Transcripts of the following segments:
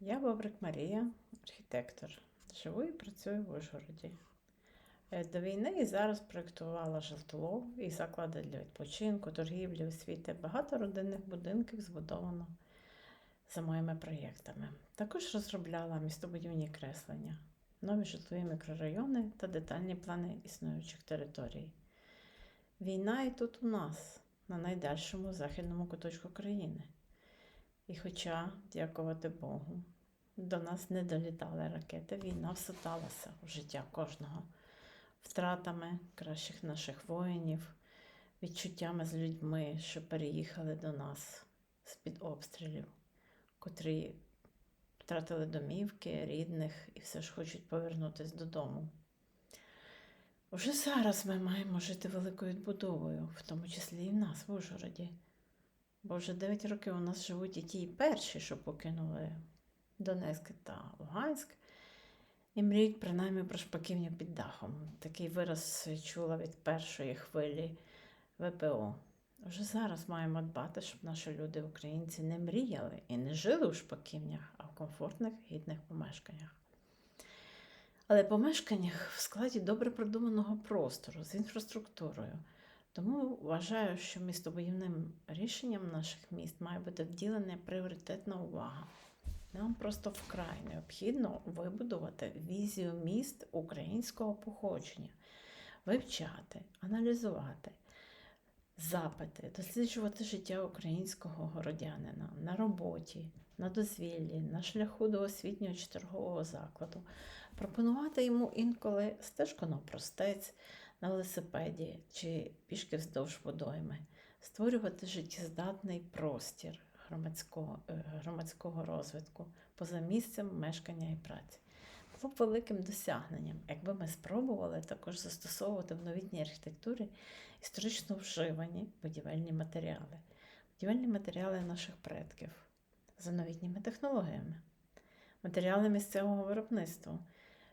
Я Бобрик Марія, архітектор. Живу і працюю в Ужгороді. Е, До війни і зараз проєктувала житло і заклади для відпочинку, торгівлі, освіти. Багато родинних будинків збудовано за моїми проєктами. Також розробляла містобудівні креслення, нові житлові мікрорайони та детальні плани існуючих територій. Війна і тут у нас, на найдальшому західному куточку країни. І хоча, дякувати Богу, до нас не долітали ракети, війна всоталася в життя кожного втратами кращих наших воїнів, відчуттями з людьми, що переїхали до нас з-під обстрілів, котрі втратили домівки, рідних і все ж хочуть повернутися додому. Уже зараз ми маємо жити великою відбудовою, в тому числі і в нас в Ужгороді. Бо вже 9 років у нас живуть і ті перші, що покинули Донецьк та Луганськ, і мріють принаймні про шпаківню під дахом. Такий вираз чула від першої хвилі ВПО. Вже зараз маємо дбати, щоб наші люди, українці, не мріяли і не жили у шпаківнях, а в комфортних, гідних помешканнях. Але помешканнях в складі добре продуманого простору з інфраструктурою. Тому вважаю, що містобудівним рішенням наших міст має бути вділена пріоритетна увага. Нам просто вкрай необхідно вибудувати візію міст українського походження, вивчати, аналізувати запити, досліджувати життя українського городянина на роботі, на дозвіллі, на шляху до освітнього чи торгового закладу, пропонувати йому інколи стежку навпростець на велосипеді чи пішки вздовж водойми, створювати життєздатний простір громадського, е, громадського розвитку поза місцем мешкання і праці. Було б великим досягненням, якби ми спробували також застосовувати в новітній архітектурі історично вживані будівельні матеріали, будівельні матеріали наших предків за новітніми технологіями, матеріали місцевого виробництва,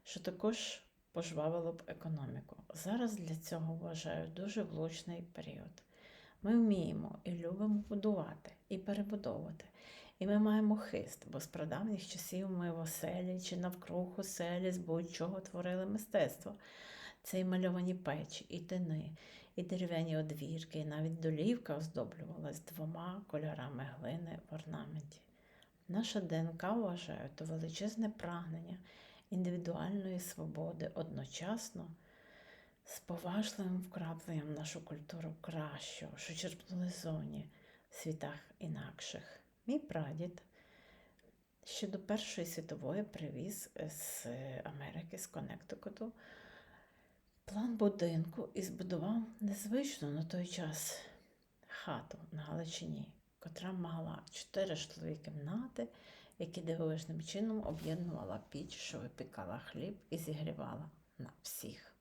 що також пожвавило б економіку. Зараз для цього вважаю дуже влучний період. Ми вміємо і любимо будувати і перебудовувати. І ми маємо хист, бо з прадавніх часів ми в оселі чи навкруг оселі з будь-чого творили мистецтво. Це і мальовані печі, і тини, і дерев'яні одвірки, і навіть долівка оздоблювалась двома кольорами глини в орнаменті. Наша ДНК вважаю то величезне прагнення індивідуальної свободи одночасно з поважливим вкрапленням нашу культуру кращого, що черпнули зоні в світах інакших. Мій прадід ще до Першої світової привіз з Америки, з Коннектикуту, план будинку і збудував незвичну на той час хату на Галичині, котра мала чотири житлові кімнати, які дивовижним чином об'єднувала піч, що випікала хліб і зігрівала на всіх.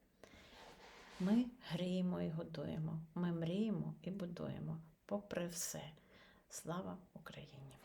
Ми гріємо і годуємо, ми мріємо і будуємо, попри все. Слава Україні!